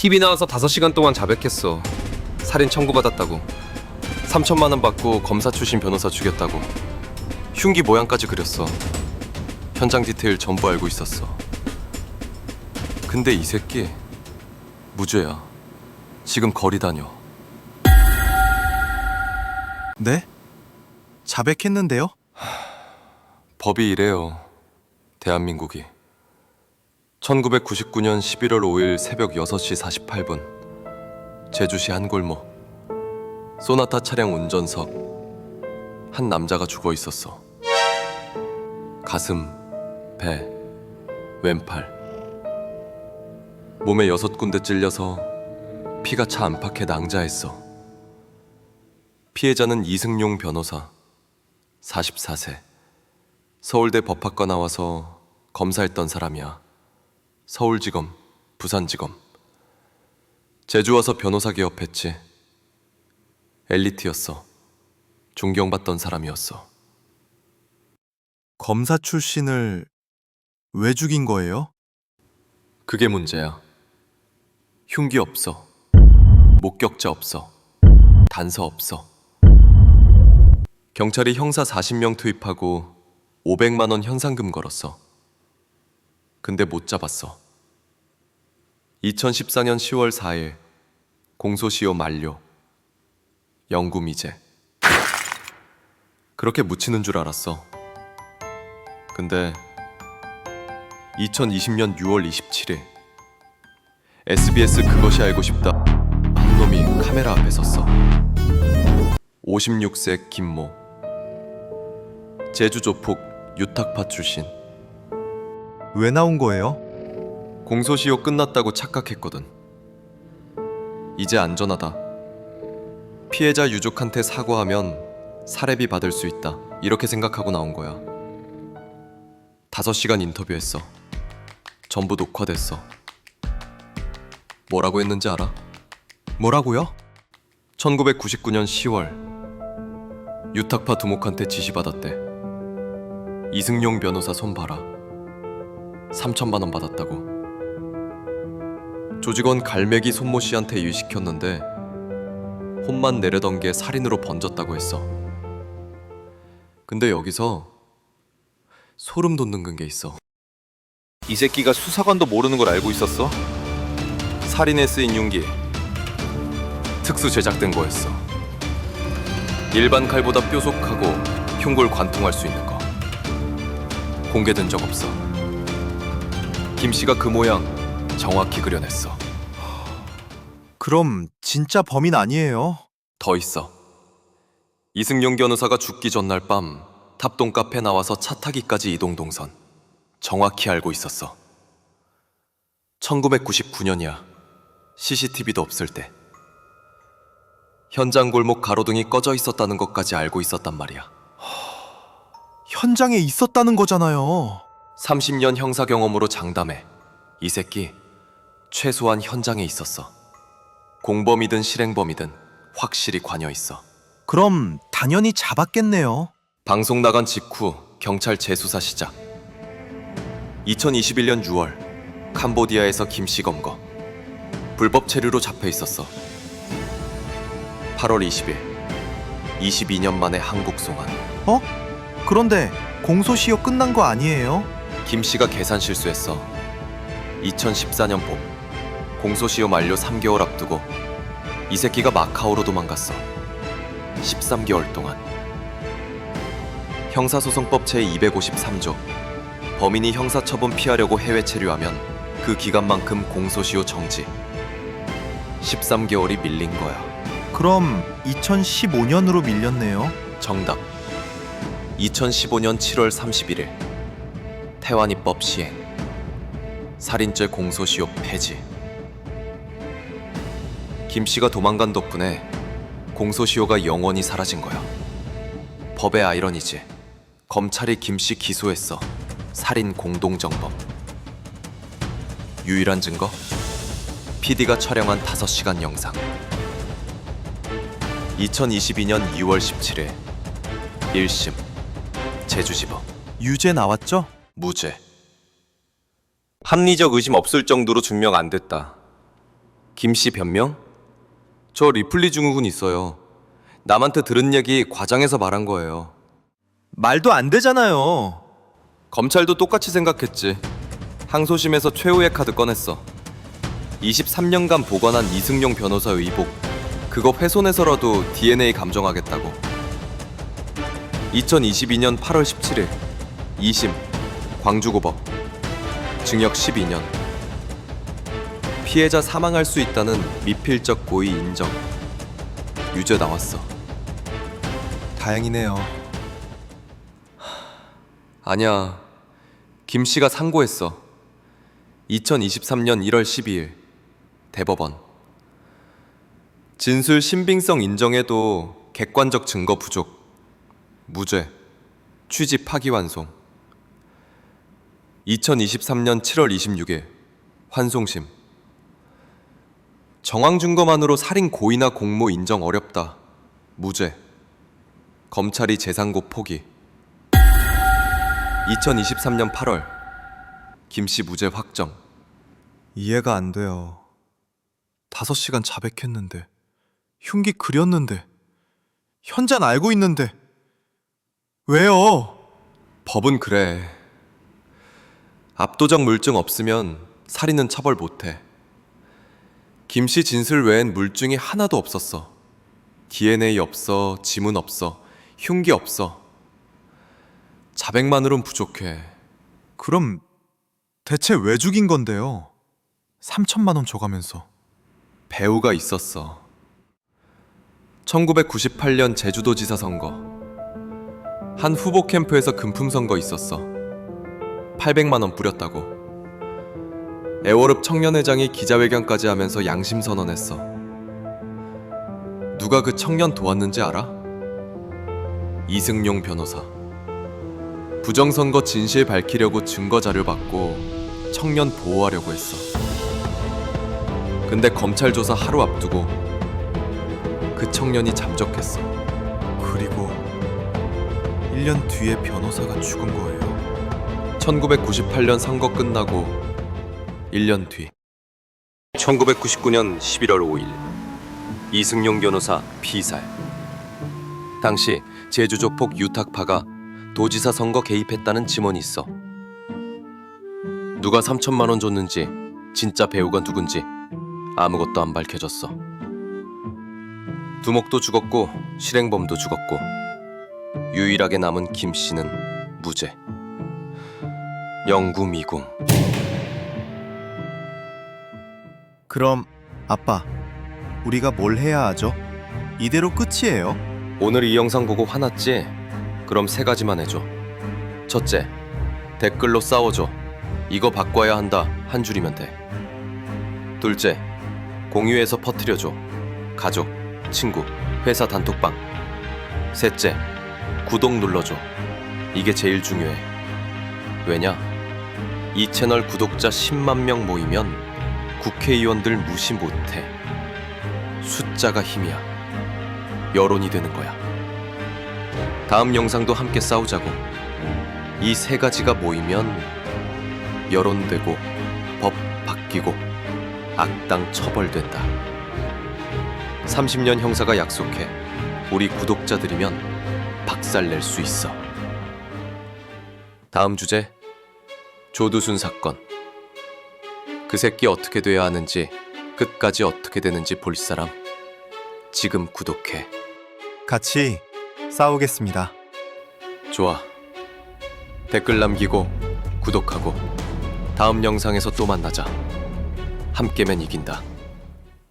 TV 나와서 5시간 동안 자백했어. 살인 청구받았다고. 3천만 원 받고 검사 출신 변호사 죽였다고. 흉기 모양까지 그렸어. 현장 디테일 전부 알고 있었어. 근데 이 새끼 무죄야. 지금 거리 다녀. 네? 자백했는데요? 법이 이래요. 대한민국이. 1999년 11월 5일 새벽 6시 48분. 제주시 한 골목. 소나타 차량 운전석. 한 남자가 죽어 있었어. 가슴, 배, 왼팔. 몸에 여섯 군데 찔려서 피가 차 안팎에 낭자했어. 피해자는 이승용 변호사, 44세. 서울대 법학과 나와서 검사했던 사람이야. 서울지검, 부산지검. 제주 와서 변호사 개업했지. 엘리트였어. 존경받던 사람이었어. 검사 출신을 왜 죽인 거예요? 그게 문제야. 흉기 없어. 목격자 없어. 단서 없어. 경찰이 형사 40명 투입하고 500만 원 현상금 걸었어. 근데 못 잡았어. 2014년 10월 4일 공소시효 만료. 영구 미제. 그렇게 묻히는 줄 알았어. 근데 2020년 6월 27일 SBS 그것이 알고 싶다 한 놈이 카메라 앞에 섰어 56세 김모 제주 조폭 유탁파 출신 왜 나온 거예요? 공소시효 끝났다고 착각했거든. 이제 안전하다. 피해자 유족한테 사과하면 사례비 받을 수 있다. 이렇게 생각하고 나온 거야. 5시간 인터뷰했어. 전부 녹화됐어. 뭐라고 했는지 알아? 뭐라고요? 1999년 10월 유탁파 두목한테 지시받았대. 이승용 변호사 손 봐라. 3천만 원 받았다고 조직원 갈매기 손모 씨한테 일시켰는데 혼만 내려던 게 살인으로 번졌다고 했어 근데 여기서 소름 돋는 게 있어 이 새끼가 수사관도 모르는 걸 알고 있었어? 살인에 쓰인 흉기 특수 제작된 거였어. 일반 칼보다 뾰족하고 흉골 관통할 수 있는 거. 공개된 적 없어. 김 씨가 그 모양 정확히 그려냈어. 그럼 진짜 범인 아니에요? 더 있어. 이승용 변호사가 죽기 전날 밤 탑동 카페 나와서 차 타기까지 이동 동선 정확히 알고 있었어. 1999년이야. CCTV도 없을 때. 현장 골목 가로등이 꺼져 있었다는 것까지 알고 있었단 말이야. 현장에 있었다는 거잖아요. 30년 형사 경험으로 장담해. 이 새끼 최소한 현장에 있었어. 공범이든 실행범이든 확실히 관여 있어. 그럼 당연히 잡았겠네요. 방송 나간 직후 경찰 재수사 시작. 2021년 6월 캄보디아에서 김씨 검거 불법 체류로 잡혀 있었어. 8월 20일 22년 만에 한국 송환. 어? 그런데 공소시효 끝난 거 아니에요? 김 씨가 계산 실수했어. 2014년 봄 공소시효 만료 3개월 앞두고 이 새끼가 마카오로 도망갔어. 13개월 동안. 형사소송법 제253조 범인이 형사처분 피하려고 해외 체류하면 그 기간만큼 공소시효 정지. 13개월이 밀린 거야. 그럼 2015년으로 밀렸네요. 정답. 2015년 7월 31일 태완이법 시행. 살인죄 공소시효 폐지. 김 씨가 도망간 덕분에 공소시효가 영원히 사라진 거야. 법의 아이러니지. 검찰이 김 씨 기소했어. 살인 공동정범. 유일한 증거? PD가 촬영한 5시간 영상. 2022년 2월 17일 1심 제주지법 유죄 나왔죠? 무죄 합리적 의심 없을 정도로 증명 안 됐다 김 씨 변명? 저 리플리 증후군 있어요. 남한테 들은 얘기 과장해서 말한 거예요. 말도 안 되잖아요. 검찰도 똑같이 생각했지. 항소심에서 최후의 카드 꺼냈어. 23년간 보관한 이승용 변호사 의복. 그거 훼손해서라도 DNA 감정하겠다고. 2022년 8월 17일 2심 광주고법 징역 12년 피해자 사망할 수 있다는 미필적 고의 인정 유죄 나왔어 다행이네요. 아니야. 김 씨가 상고했어. 2023년 1월 12일 대법원. 진술 신빙성 인정해도 객관적 증거 부족. 무죄. 취지 파기환송. 2023년 7월 26일 환송심. 정황 증거만으로 살인 고의나 공모 인정 어렵다. 무죄. 검찰이 재상고 포기. 2023년 8월 김 씨 무죄 확정 이해가 안 돼요. 다섯 시간 자백했는데, 흉기 그렸는데, 현장 알고 있는데, 왜요? 법은 그래 압도적 물증 없으면 살인은 처벌 못해 김씨 진술 외엔 물증이 하나도 없었어. DNA 없어 지문 없어 흉기 없어. 자백만으론 부족해. 그럼 대체 왜 죽인 건데요? 3천만 원 줘가면서. 배우가 있었어. 1998년 제주도 지사 선거. 한 후보 캠프에서 금품 선거 있었어. 800만 원 뿌렸다고 애월읍 청년회장이 기자회견까지 하면서 양심 선언했어 누가 그 청년 도왔는지 알아? 이승용 변호사 부정선거 진실 밝히려고 증거 자료 받고 청년 보호하려고 했어 근데 검찰 조사 하루 앞두고 그 청년이 잠적했어. 그리고 1년 뒤에 변호사가 죽은 거예요. 1998년 선거 끝나고 1년 뒤. 1999년 11월 5일 이승용 변호사 피살. 당시 제주 조폭 유탁파가 도지사 선거 개입했다는 지문이 있어. 누가 3천만 원 줬는지 진짜 배우가 누군지 아무것도 안 밝혀졌어. 두목도 죽었고 실행범도 죽었고 유일하게 남은 김 씨는 무죄. 영구미궁 그럼 아빠, 우리가 뭘 해야 하죠? 이대로 끝이에요. 오늘 이 영상 보고 화났지? 그럼 세 가지만 해줘 첫째 댓글로 싸워줘 이거 바꿔야 한다 한 줄이면 돼 둘째 공유해서 퍼뜨려줘 가족, 친구, 회사 단톡방 셋째 구독 눌러줘 이게 제일 중요해 왜냐? 이 채널 구독자 10만 명 모이면 국회의원들 무시 못해. 숫자가 힘이야. 여론이 되는 거야. 다음 영상도 함께 싸우자고. 이 세 가지가 모이면 여론되고 법 바뀌고 악당 처벌된다. 30년 형사가 약속해. 우리 구독자들이면 박살낼 수 있어. 다음 주제. 조두순 사건 그 새끼 어떻게 돼야 하는지 끝까지 어떻게 되는지 볼 사람. 지금 구독해. 같이 싸우겠습니다. 좋아. 댓글 남기고 구독하고 다음 영상에서 또 만나자. 함께면 이긴다